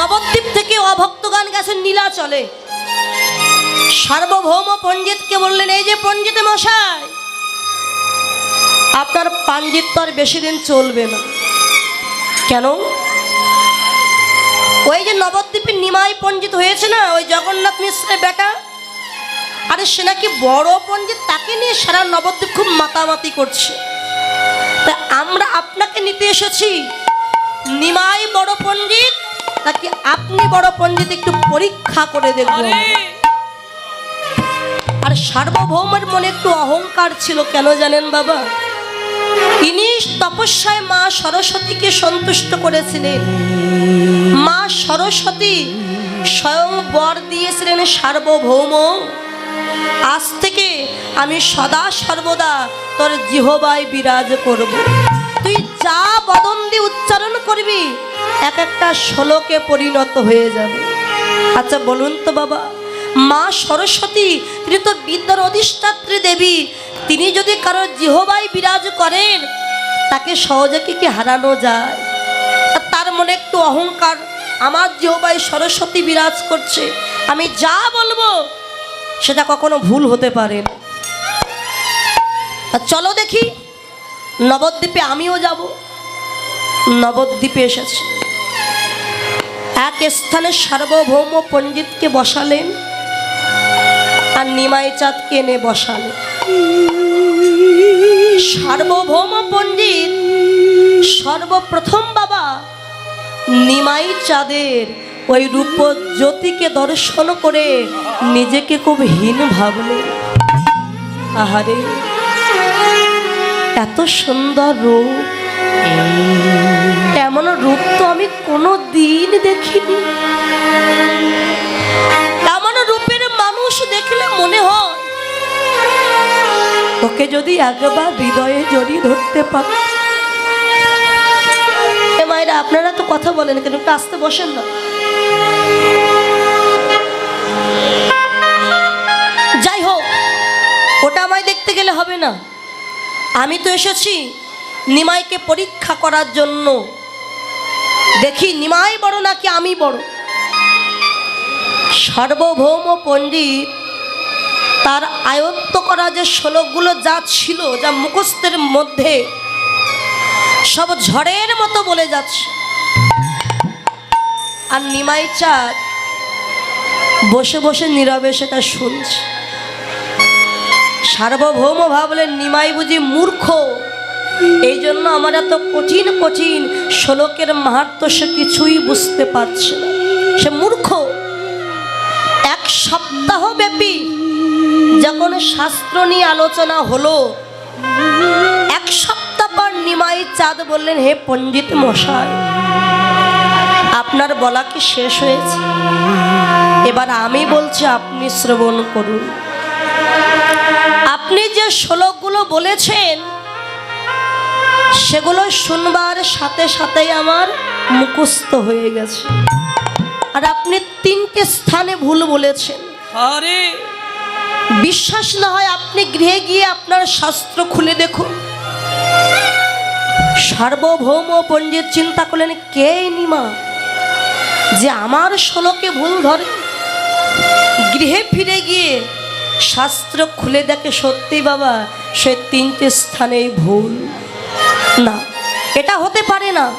নবদ্বীপ থেকে অভক্তগান গেছেন নীলাচলে। সার্বভৌম পণ্ডিতকে বললেন, এই যে পণ্ডিত মশাই, আপনার তো আর বেশি দিন চলবে না। কেন? ওই যে নবদ্বীপের নিমাই পণ্ডিত হয়েছে না, ওই জগন্নাথ মিশ্রের বেটা? আরে সে নাকি বড় পণ্ডিত, তাকে নিয়ে সারা নবদ্বীপ খুব মাতামাতি করছে। তা আমরা আপনাকে নিতে এসেছি, নিমাই বড় পণ্ডিত নাকি আপনি বড় পণ্ডিত একটু পরীক্ষা করে দেখবেন আর! সার্বভৌমের মনে একটু অহংকার ছিল কেন জানেন বাবা? তিনি তপস্যায় মা সরস্বতীকে সন্তুষ্ট করেছিলেন। মা সরস্বতী স্বয়ং বর দিয়েছিলেন সার্বভৌম। আজ থেকে আমি সদা সর্বদা তোর জিহবায় বিরাজ করব। তুই যা বদন্দি উচ্চারণ করবি এক একটা শ্লোকে পরিণত হয়ে যাবে। আচ্ছা বলুন তো বাবা, মা সরস্বতী, তিনি তো বিদ্যার অধিষ্ঠাত্রী দেবী, তিনি যদি কারোর জিহবাই বিরাজ করেন, তাকে সহজে কি কি হারানো যায়? তার মনে একটু অহংকার, আমার জিহবাই সরস্বতী বিরাজ করছে, আমি যা বলব, সেটা কখনো ভুল হতে পারে না। চলো দেখি, নবদ্বীপে আমিও যাব। নবদ্বীপে এসেছি। এক স্থানে সার্বভৌম পণ্ডিতকে বসালেন আর নিমাই চাঁদকে এনে বসালেন। সার্বভৌম পণ্ডিত, সর্বপ্রথম বাবা নিমাই চাঁদের ওই রূপ জ্যোতিকে দর্শন করে নিজেকে খুব হীন ভাবলেন। আহারে, এত সুন্দর রূপ। এমন রূপ তো আমি কোনো দিন দেখিনি। এমন রূপের মানুষ দেখলে মনে হয়, ওকে যদি একবার হৃদয়ে জড়িয়ে ধরতে পার। মায়েরা, আপনারা তো কথা বলেন কেন? একটু আসতে বসেন না। যাই হোক, ওটা আমায় দেখতে গেলে হবে না। আমি তো এসেছি। নিমাইকে পরীক্ষা করার জন্য। দেখি নিমাই বড় নাকি আমি বড়? সার্বভৌম পণ্ডিত, তার আয়ত্ত করা যে শ্লোকগুলো যা ছিল, যা মুখস্থের মধ্যে সব ঝড়ের মতো বলে যাচ্ছে। আর নিমাই চাঁদ বসে বসে নীরবে সেটা শুনছে। সার্বভৌম ভাবলেন নিমাই বুঝি মূর্খ। এই জন্য আমার এত কঠিন কঠিন শ্লোকের মাহাত্ম সে কিছুই বুঝতে পারছে না। সে মূর্খ। এক সপ্তাহ ব্যাপী যখন শাস্ত্র নিয়ে আলোচনা হলো, এক সপ্তাহ পর নিমাই চাঁদ বললেন, হে পণ্ডিত মশাই, আপনার বলা কি শেষ হয়েছে? এবার আমি বলছি, আপনি শ্রবণ করুন। আপনি যে শ্লোকগুলো বলেছেন সেগুলো শুনবার সাথে সাথেই আমার মুখস্থ হয়ে গেছে। আর আপনি তিনটে স্থানে ভুল বলেছেন। আরে। বিশ্বাস না হয় আপনি গৃহে গিয়ে আপনার শাস্ত্র খুলে দেখুন। সার্বভৌম পণ্ডিত চিন্তা করলেন কে নিমা যে আমার শ্লোকে ভুল ধরে? গৃহে ফিরে গিয়ে শাস্ত্র খুলে দেখে সত্যি বাবা সে তিনটে স্থানেই ভুল। না এটা হতে পারে না।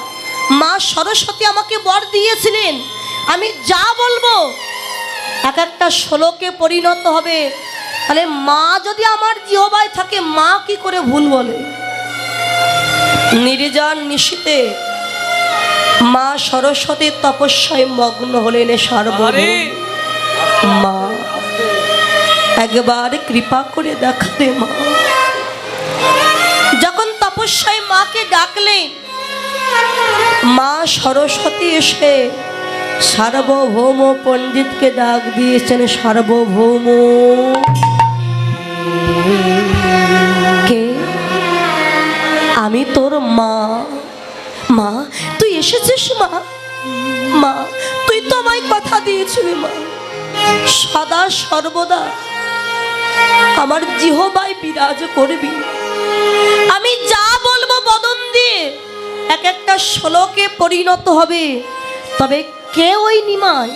মা সরস্বতী আমাকে বর দিয়েছিলেন আমি যা বলব এক একটা শ্লোকে পরিণত হবে। তাহলে মা যদি আমার জিহবায় থাকে মা কি করে ভুল বলে? নির্জন নিশীতে মা সরস্বতীর তপস্যায় মগ্ন হলেন সার্বভৌম। মা একবার কৃপা করে দেখাতে মা। যখন তপস্যায় মাকে ডাকলেন মা সরস্বতী এসে সার্বভৌম পণ্ডিতকে ডাক দিয়েছেন, সার্বভৌম। কে? আমি তোর মা। মা, তুই এসেছিস মা? মা, তুই তো আমায় কথা দিয়েছিলি মা। সদা সর্বদা আমার জিহবায় বিরাজ করবি। আমি যা বলব বদন দিয়ে এক একটা শ্লোকে পরিণত হবে। তবে কে ওই নিমাই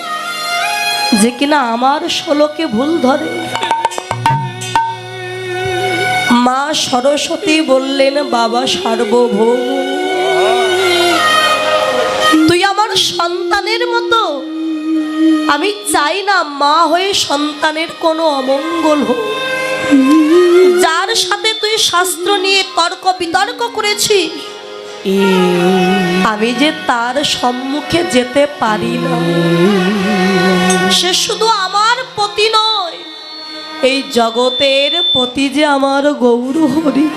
যে কিনা আমার ষোলোকে ভুল ধরে? মা সরস্বতী বললেন, বাবা সার্বভৌম। তুই আমার সন্তানের মতো। আমি চাই না মা হয়ে সন্তানের কোনো অমঙ্গল হোক। যার সাথে তুই শাস্ত্র নিয়ে তর্ক বিতর্ক করেছিস আমি যে তার সম্মুখে যেতে পারি না, সে শুধু আমার পতি নয়, এই জগতের পতি যে আমার গৌর হরি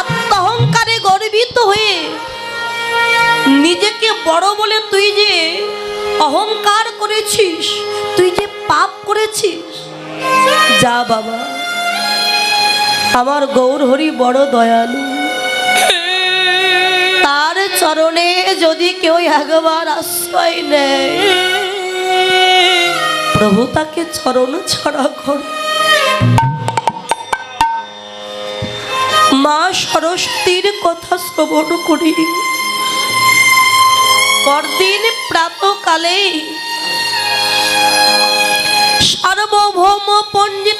আত্মহংকারে গর্বিত হয়ে নিজেকে বড় বলে তুই যে অহংকার করেছিস, তুই যে পাপ করেছিস যা বাবা। আমার গৌর হরি বড় দয়ালু। তার চরণে যদি কেউ একবার আশ্রয় নেয়, প্রভু তাকে চরণ ছড়া কর। মা সরস্বতীর কথা শ্রবণ করি। পরদিন প্রাতকালে সার্বভৌম পণ্ডিত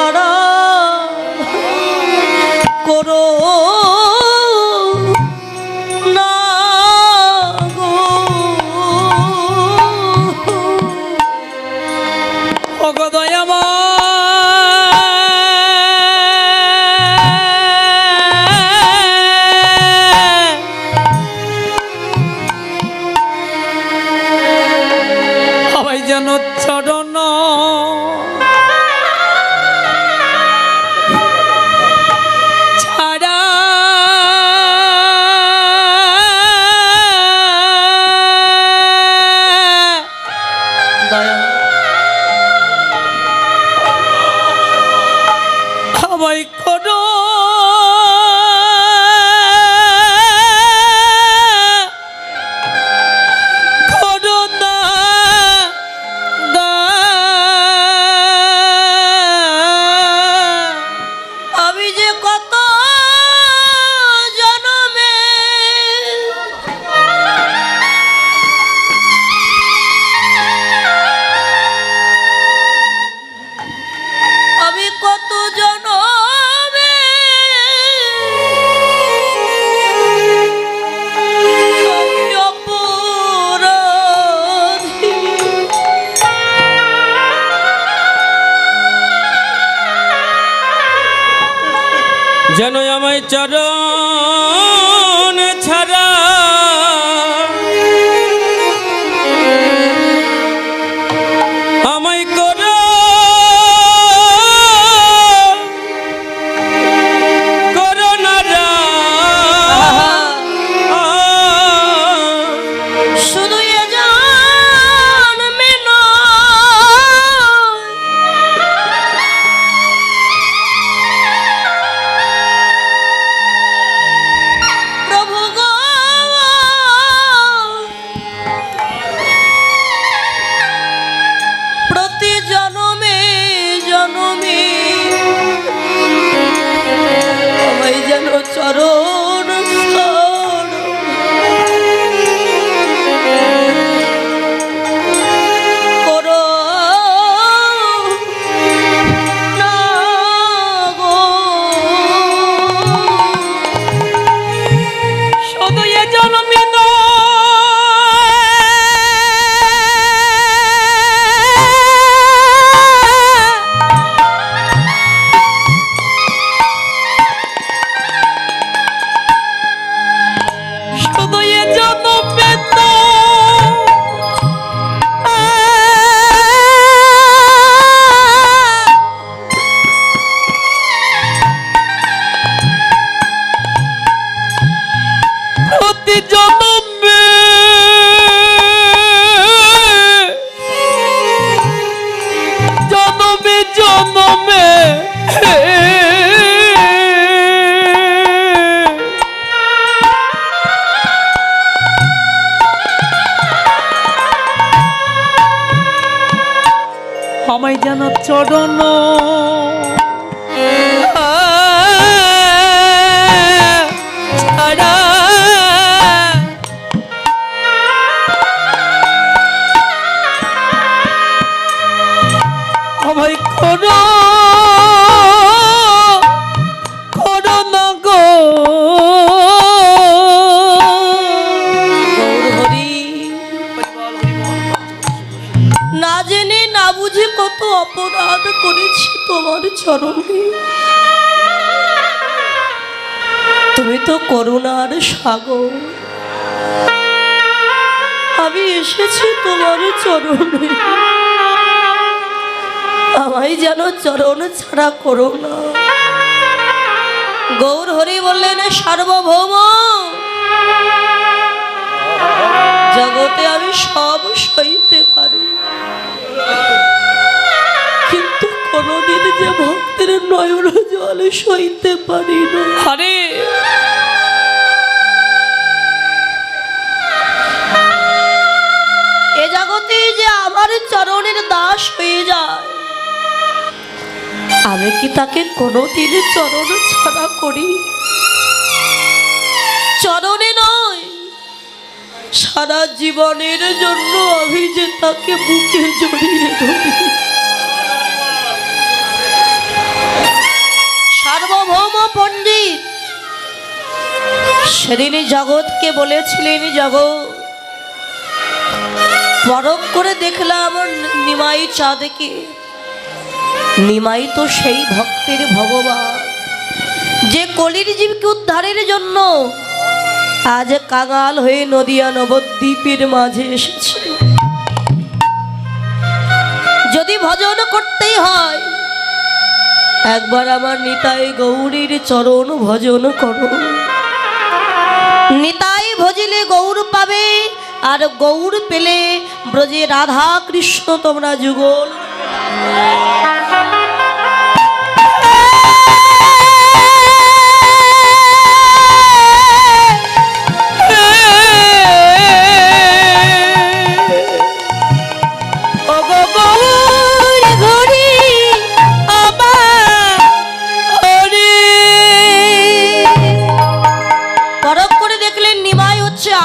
ছাড়া করো। করো করো না গো হরি না জেনে না বুঝে কত অপরাধ করেছি তোমার চরণে। তুমি তো করুণার সাগর। আমি এসেছি তোমার চরণে। আমায় যেন চরণ ছাড়া করো না। গৌর হরি বললেন সার্বভৌম জগতে আমি সব সইতে পারি। কিন্তু কোনোদিন যে ভক্তের নয়ন জল সইতে পারি না। আরে এ জগতে যে আমার চরণের দাস হয়ে যায় আমি কি তাকে কোনো কোনোদিন চরণ ছাড়া করি? চরণে নয়, সারা জীবনের জন্য আমি যে তাকে বুকে জড়িয়ে ধরি। সার্বভৌম পণ্ডিত, সেদিন জগৎকে বলেছিলেন, জগৎ পরক করে দেখলাম নিমাই চাঁদকে। নিমাই তো সেই ভক্তের ভগবান। যে কলির জীবকে উদ্ধারের জন্য আজ কাঙাল হয়ে নদিয়া নবদ্বীপের মাঝে এসেছে। যদি ভজন করতেই হয়, একবার আমার নিতাই গৌরীর চরণ ভজন করো। নিতাই ভজিলে গৌর পাবে, আর গৌর পেলে ব্রজে রাধা কৃষ্ণ তোমরা যুগল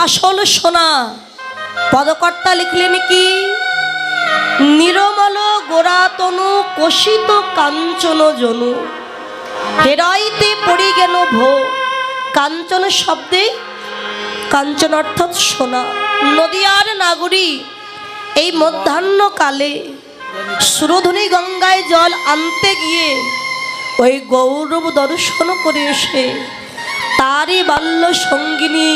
আসল সোনা। পদকর্তা লিখলেন কি? নিরমল গোড়াতনু কষিত কাঞ্চন জনু। হেরাইতে পড়ি গেল ভো। কাঞ্চন শব্দে কাঞ্চন অর্থাৎ সোনা। নদিয়ার নাগরী, এই মধ্যাহ্নকালে সুরধুনী গঙ্গায় জল আনতে গিয়ে ওই গৌরব দর্শন করে এসে তারই বাল্য সঙ্গিনী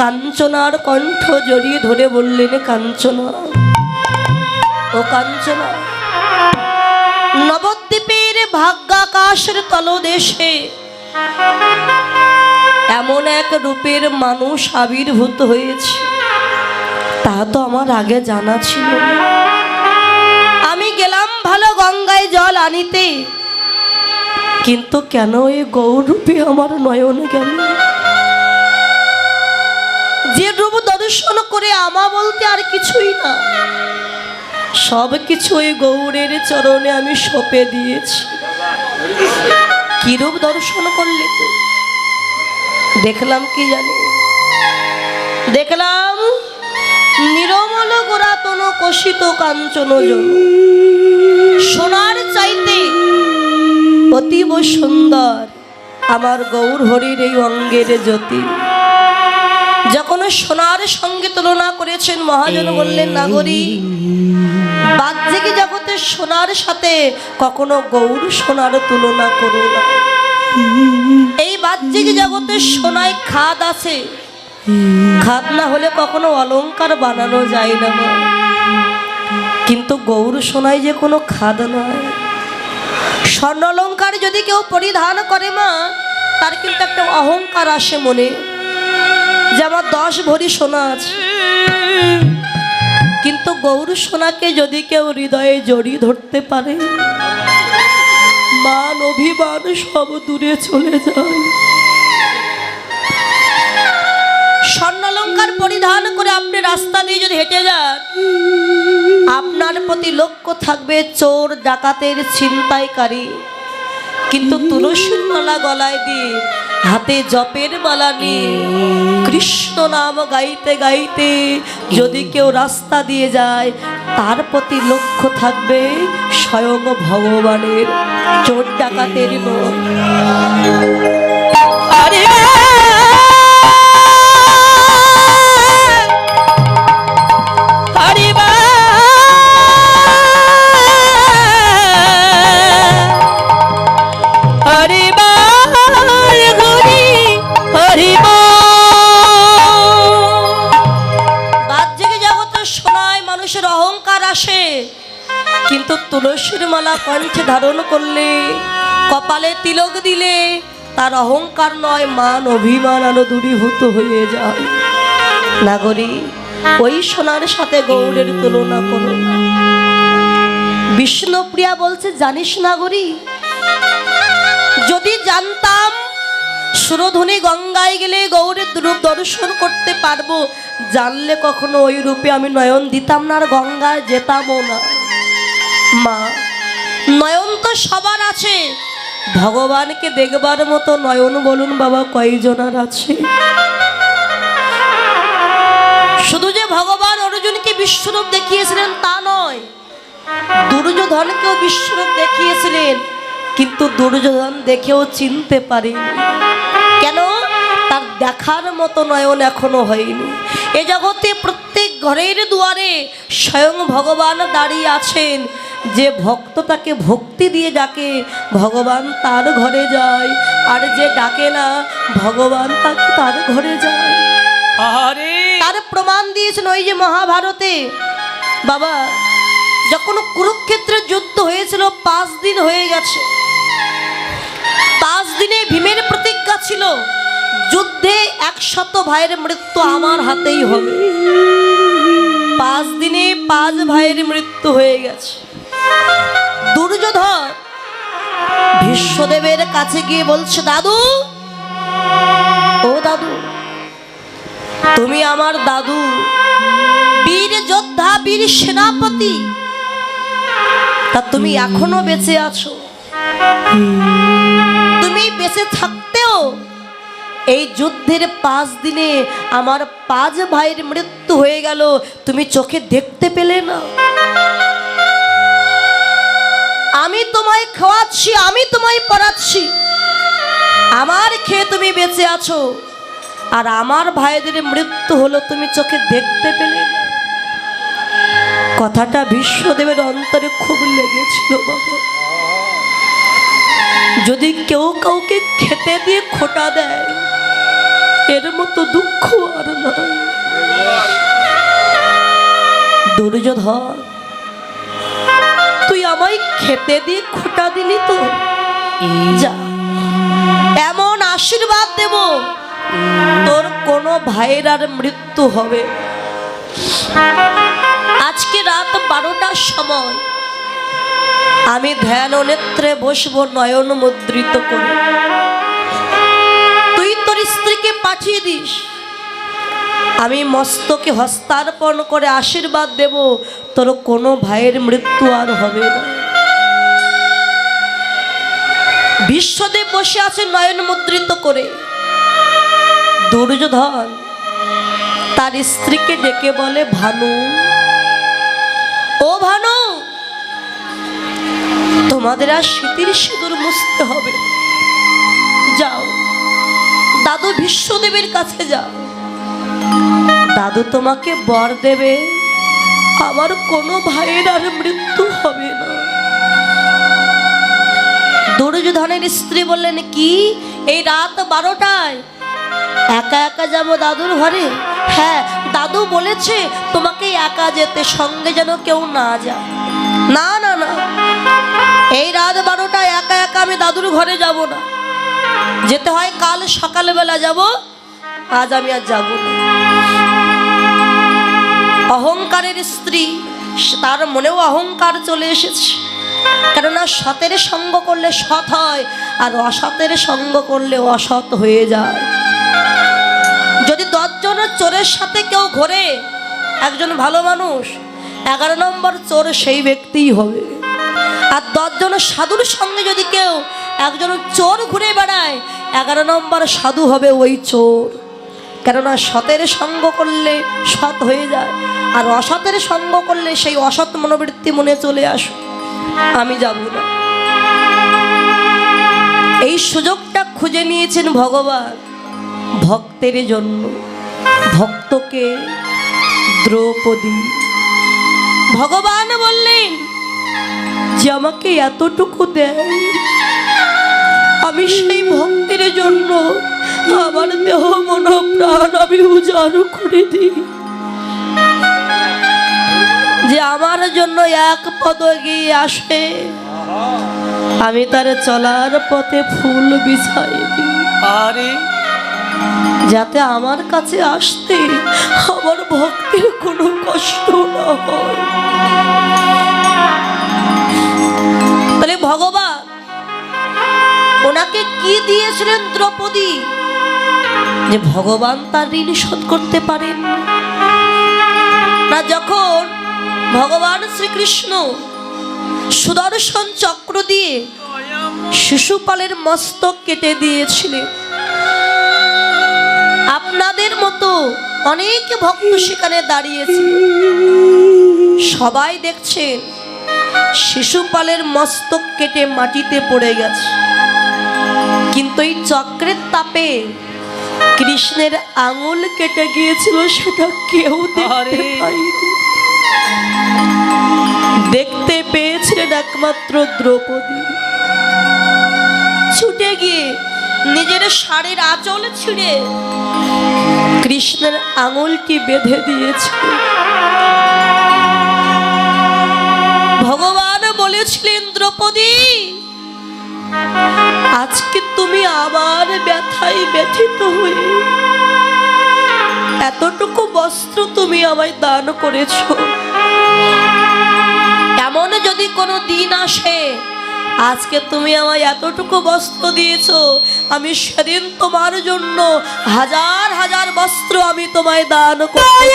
কাঞ্চনার কণ্ঠ জড়িয়ে ধরে বললেন, কাঞ্চনা, ও কাঞ্চনা নবদ্বীপের ভাগ্যাকাশের তলদেশে এমন এক রূপের মানুষ আবির্ভূত হয়েছে। তা তো আমার আগে জানা ছিল। আমি গেলাম ভালো গঙ্গায় জল আনিতে। কিন্তু কেন এই গৌরূপে আমার নয়ন গেল? যে রূপ দর্শন করে আমা বলতে আর কিছুই না। সব কিছু ওই গৌরের চরণে আমি সঁপে দিয়েছি। কি রূপ দর্শন করলে তো দেখলাম কি জানি? দেখলাম নিরমল গোরাতন কষিত কাঞ্চন সোনার চাইতে অতীব সুন্দর আমার গৌর হরির এই অঙ্গের জ্যোতি। যখন সোনার সঙ্গে তুলনা করেছেন মহাজন বললেন, নাগরী বাহ্যিক জগতে সোনার সাথে কখনো গৌর সোনার তুলনা করো না। এই বাহ্যিক জগতে সোনায় খাদ আছে। খাদ না হলে কখনো অলংকার বানানো যায় না কিন্তু গৌর সোনায় যে কোনো খাদ নয়। স্বর্ণ অলঙ্কার যদি কেউ পরিধান করে মা, তার কিন্তু একটা অহংকার আসে মনে। যে আমার দশ ভরি সোনা আছে। কিন্তু গৌর সোনাকে যদি কেউ হৃদয়ে জড়িয়ে ধরতে পারে, মান অভিমান সব দূরে চলে যায়। স্বর্ণালঙ্কার পরিধান করে আপনি রাস্তা দিয়ে যদি হেঁটে যান, আপনার প্রতি লক্ষ্য থাকবে চোর ডাকাতের ছিনতাইকারী। কিন্তু তুলসীর মালা গলায় দিয়ে হাতে জপের মালা নিয়ে কৃষ্ণ নাম গাইতে গাইতে যদি কেউ রাস্তা দিয়ে যায়, তার প্রতি লক্ষ্য থাকবে স্বয়ং ভগবানের। চোর ডাকাতের আরে আরে মানুষের অহংকার আসে কিন্তু তুলসীর মালা কণ্ঠে ধারণ করলে, কপালে তিলক দিলে, তার অহংকার নয়, মান অভিমান আরও দূরীভূত হয়ে যায় নাগরী, ওই সোনার সাথে গৌরের তুলনা করো। বিষ্ণুপ্রিয়া বলছে, জানিস নাগরী, যদি জানতাম সুরধুনি গঙ্গায় গেলে গৌরের রূপ দর্শন করতে পারব। জানলে কখনো ওই রূপে আমি নয়ন দিতাম না আর গঙ্গায় যেতামও না। মা, নয়ন তো সবার আছে। ভগবানকে দেখবার মতো নয়ন বলুন বাবা, কয়জনার আছে? শুধু যে ভগবান অর্জুনকে বিশ্বরূপ দেখিয়েছিলেন তা নয়, দুর্যোধনকেও বিশ্বরূপ দেখিয়েছিলেন। কিন্তু দুর্যোধন দেখেও চিনতে পারেনি। কেন? তার দেখার মতো নয়ন এখনও হয়নি। এ জগতে প্রত্যেক ঘরের দুয়ারে স্বয়ং ভগবান দাঁড়িয়ে আছেন। যে ভক্ত তাকে ভক্তি দিয়ে ডাকে ভগবান তার ঘরে যায়। আর যে ডাকে না ভগবান তাকে তার ঘরে যায়। আরে তার প্রমাণ দিয়েছেন ওই যে মহাভারতে। বাবা যখন কুরুক্ষেত্রের যুদ্ধ হয়েছিল পাঁচ দিন হয়ে গেছে। পাঁচ দিনে ভীমের প্রতিজ্ঞা ছিল, যুদ্ধে একশত ভাইয়ের মৃত্যু আমার হাতেই হবে। পাঁচ দিনে পাঁচ ভাইয়ের মৃত্যু হয়ে গেছে। দুর্যোধন ভীষ্মদেবের কাছে গিয়ে বলছে, দাদু, ও দাদু, তুমি আমার দাদু, বীর যোদ্ধা, বীর সেনাপতি, তা তুমি এখনও বেঁচে আছো? তুমি বেঁচে থাকতেও এই যুদ্ধের পাঁচ দিনে আমার পাঁচ ভাইয়ের মৃত্যু হয়ে গেল। তুমি চোখে দেখতে পেলে না। আমি তোমায় খাওয়াচ্ছি, আমি তোমায় পড়াচ্ছি। আমার খেয়ে তুমি বেঁচে আছো। আর আমার ভাইদের মৃত্যু হলো তুমি চোখে দেখতে পেলে। কথাটা বিশ্বদেবের অন্তরে খুব লেগেছিল বাবা। যদি কেউ কাউকে খেতে দিয়ে খোটা দেয়, এর মতো দুঃখ আর নয় দুর্যোধন, তুই আমায় খেতে দিয়ে খোটা দিলি তো? যা, এমন আশীর্বাদ দেব, তোর কোনো ভাইয়ের আর মৃত্যু হবে। আজকে রাত বারোটার সময় আমি ধ্যান নেত্রে বসবো নয়ন মুদ্রিত করে। তুই তোর স্ত্রীকে পাঠিয়ে দিস। আমি মস্তকে হস্তার্পণ করে আশীর্বাদ দেব। তোর কোনো ভাইয়ের মৃত্যু আর হবে না। বিশ্বদেব বসে আছে নয়ন মুদ্রিত করে। দুর্যোধন তার স্ত্রীকে ডেকে বলে, ভানু, ও ভানু তোমাদের আর শীতের সিঁদুর মুছতে হবে। যাও, দাদু বিশ্বদেবের কাছে যাও। দাদু তোমাকে বর দেবে, আমার কোনো ভাইয়ের আর মৃত্যু হবে না। দুর্যোধনের স্ত্রী বললেন, কি? এই রাত বারোটায়? একা একা যাব দাদুর ঘরে? হ্যাঁ দাদু বলেছে তোমাকে একা যেতে, সঙ্গে যেন কেউ না যায়। না না না এই রাত বারোটায় একা একা আমি দাদুর ঘরে যাব না। যেতে হয় কাল সকালবেলা যাব, আজ আমি আর যাব না। অহংকারের স্ত্রী তার মনেও অহংকার চলে এসেছে। কেননা সতের সঙ্গ করলে সৎ হয়, আর অসতের সঙ্গ করলে অসৎ হয়ে যায়। যদি দশজনের চোরের সাথে কেউ ঘোরে, একজন ভালো মানুষ, এগারো নম্বর চোর সেই ব্যক্তিই হবে। আর দশজন সাধুর সঙ্গে যদি কেউ একজন চোর ঘুরে বেড়ায়, এগারো নম্বর সাধু হবে ওই চোর। কেননা সতের সঙ্গ করলে সৎ হয়ে যায়, আর অসতের সঙ্গ করলে সেই অসৎ মনোবৃত্তি মনে চলে আসে। আমি যাব না। এই সুযোগটা খুঁজে নিয়েছেন ভগবান, ভক্তের জন্য। ভক্তকে দ্রৌপদী, ভগবান বললেন যে আমাকে এতটুকু দেয় আমি সেই ভক্তের জন্য আমার দেহ মন প্রাণ আমি উজাড় করে দিই। যে আমার জন্য এক পদ এগিয়ে আসে আমি তার চলার পথে ফুল বিছাই দিই। আরে। যাতে আমার কাছে আসতে আমার ভক্তের কোনো কষ্ট না হয়। তাহলে ভগবান, ওনাকে কি দিয়েছিলেন দ্রৌপদী? যে ভগবান তার ঋণ শোধ করতে পারেন। না, যখন ভগবান শ্রীকৃষ্ণ সুদর্শন চক্র দিয়ে শিশুপালের মস্তক কেটে দিয়েছিলেন, আপনাদের মতো অনেক ভক্ত সেখানে দাঁড়িয়েছে। সবাই দেখছেন শিশুপালের মস্তক কেটে মাটিতে পড়ে গেছে। কিন্তু এই চক্রের তাপে কৃষ্ণের আঙুল কেটে গিয়েছিল সেটা কেউ দেখতে দেখতে পেয়েছিলেন একমাত্র দ্রৌপদী। ছুটে গিয়ে নিজের শাড়ির আঁচল ছিঁড়ে কৃষ্ণের আঙুলটি বেঁধে দিয়েছে ভগবান বলেছিলেন, দ্রৌপদী, আজকে তুমি আবার ব্যথায় ব্যথিত হয়ে এতটুকু বস্ত্র তুমি আমায় দান করেছ। এমন যদি কোনো দিন আসে, আজকে তুমি আমায় এতটুকু বস্ত্র দিয়েছ, আমি সেদিন তোমার জন্য হাজার হাজার বস্ত্র আমি তোমায় দান করি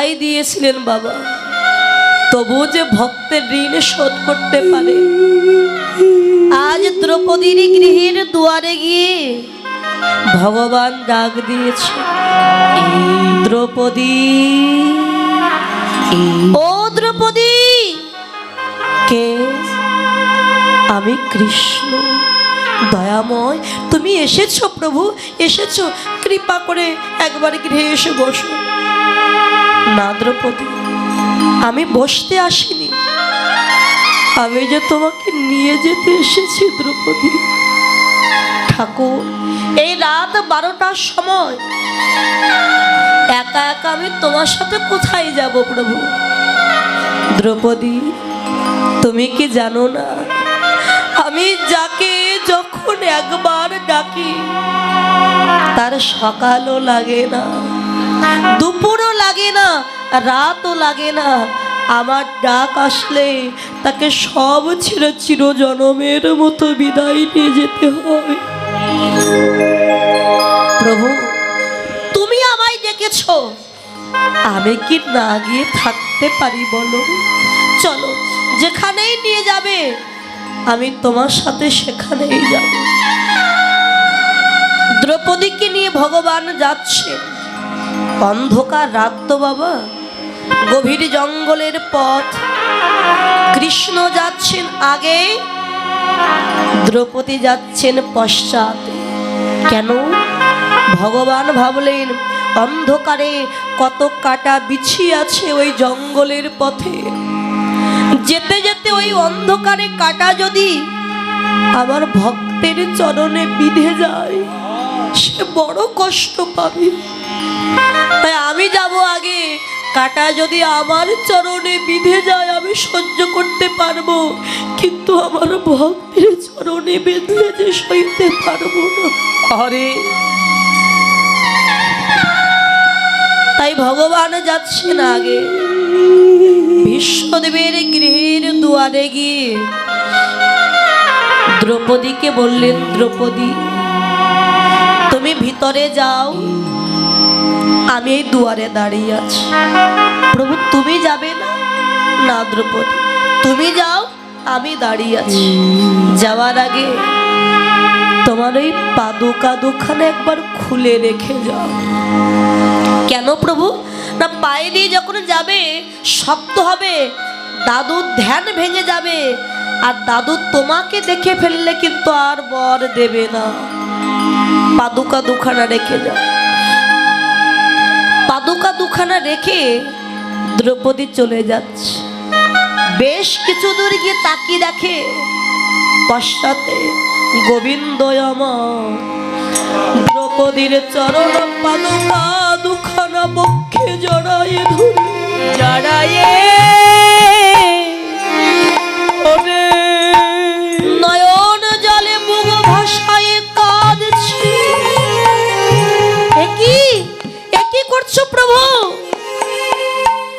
তাই দিয়েছিলেন বাবা। তবু যে ভক্তের ঋণ শোধ করতে পারে। আজ দ্রৌপদীর গৃহের দুয়ারে গিয়ে ভগবান ডাক দিয়েছে, দ্রৌপদী, ও দ্রৌপদী, কে? আমি কৃষ্ণ, দয়াময়। তুমি এসেছ প্রভু, এসেছ। কৃপা করে একবার গৃহে এসে বসো। না দ্রৌপদী আমি বসতে আসিনি। আমি যে তোমাকে নিয়ে যেতে এসেছি দ্রৌপদী। ঠাকুর, এই রাত বারোটার সময় একা একা আমি তোমার সাথে কোথায় যাব প্রভু? দ্রৌপদী, তুমি কি জানো না? আমি যাকে যখন একবার ডাকি, তার সকালও লাগে না। দুপুরও লাগে না, রাতও লাগে না। আমার ডাক আসলে তাকে সব ছেড়ে চিরজনমের মতো বিদায় নিয়ে যেতে হবে প্রভু, তুমি আমায় ডেকেছ। আমি কি না গিয়ে থাকতে পারি বলো? চলো, যেখানেই নিয়ে যাবে, আমি তোমার সাথে সেখানেই যাব। দ্রৌপদীকে নিয়ে ভগবান যাচ্ছে অন্ধকার রাত তো বাবা। গভীর জঙ্গলের পথ। কৃষ্ণ যাচ্ছেন আগে, দ্রৌপদী যাচ্ছেন পশ্চাতে কেন? ভগবান ভাবলেন, অন্ধকারে কত কাটা বিছিয়ে আছে ওই জঙ্গলের পথে। যেতে যেতে ওই অন্ধকারে কাটা যদি আমার ভক্তের চরণে বিধে যায়, সে বড় কষ্ট পাবে। তাই আমি যাব আগে। কাটা যদি আমার চরণে বিধে যায় আমি সহ্য করতে পারব। কিন্তু আমার ভক্তের চরণে বেঁধলে যে সইতে পারব না। আরে তাই ভগবান যাচ্ছে না আগে। বিশ্বদেবের গৃহের দুয়ারে গিয়ে। দ্রৌপদীকে বললেন দ্রৌপদী তুমি ভিতরে যাও। আমি এই দুয়ারে দাঁড়িয়ে আছি। প্রভু, তুমি যাবে না? না, দ্রৌপদী। তুমি যাও, আমি দাঁড়িয়ে আছি। যাওয়ার আগে তোমার ওই পাদুকা দুখানে একবার খুলে রেখে যাও। কেন প্রভু? না, পায়ে দিয়ে যখন যাবে, শক্ত হবে দাদুর ধ্যান ভেঙে যাবে, আর দাদু তোমাকে দেখে ফেললে কিন্তু আর বর দেবে না। পাদুকা দুখানা রেখে যাও। পাদুকা দুখানা রেখে দ্রৌপদী চলে যাচ্ছে। বেশ কিছু দূর গিয়ে তাকিয়ে দেখে, পশ্চাতে গোবিন্দ দ্রৌপদীর চরণ পাদুকা দুখানা পক্ষে জড়াই ধরে জড়ায়ে প্রভু।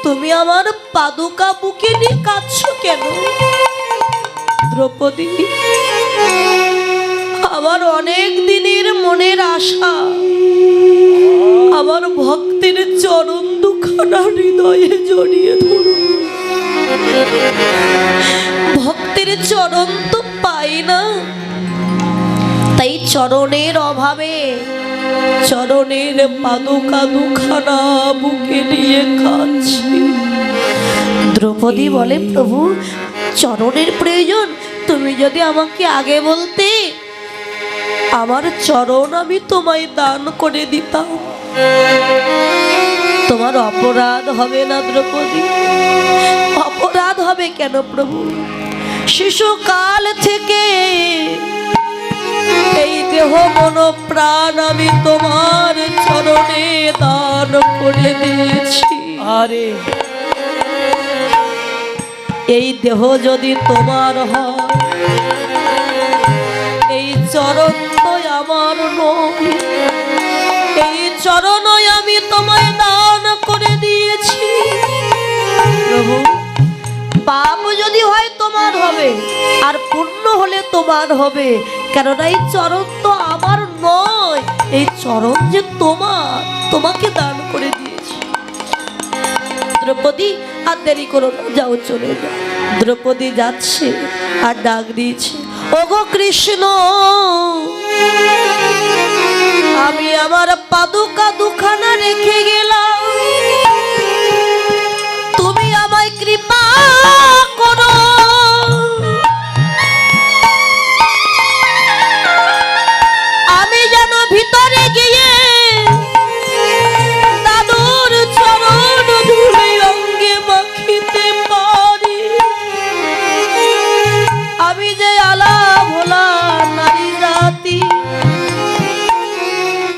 তুমি আমার পাদুকা বুকে নিয়ে কাঁদছো কেন? দ্রৌপদী, আমার অনেক দিনের মনের আশা, আমার ভক্তের চরণ দুখানা হৃদয়ে জড়িয়ে ধরুন ভক্তের চরণ তো পাই না। তাই চরণের অভাবে, চরণের পাদুকা দুখানা বুকে নিয়ে কাঁদছি। দ্রৌপদী বলে, প্রভু, চরণের প্রয়োজন। তুমি যদি আমাকে আগে বলতে, আমার চরণ আমি তোমায় দান করে দিতাম। তোমার অপরাধ হবে না দ্রৌপদী। অপরাধ হবে কেন প্রভু? শিশুকাল থেকে এই দেহ মন প্রাণ আমি তোমার চরণে দান করে দিয়েছি। আরে। এই দেহ যদি তোমার হয় এই চরণ তো আমার নয় এই চরণই আমি তোমায় দান করে দিয়েছি। প্রভু। তোমার হবে। কেননা এই চরণ তো আমার নয়। এই চরণ যে তোমার, তোমাকে দান করে দিয়েছি। দ্রৌপদী, আর দেরি করো যাও চলে যাও। দ্রৌপদী যাচ্ছে আর ডাক দিয়েছে, ওগো কৃষ্ণ, আমি আমার পাদুকা দুখানা রেখে গেলাম। তুমি আমায় কৃপা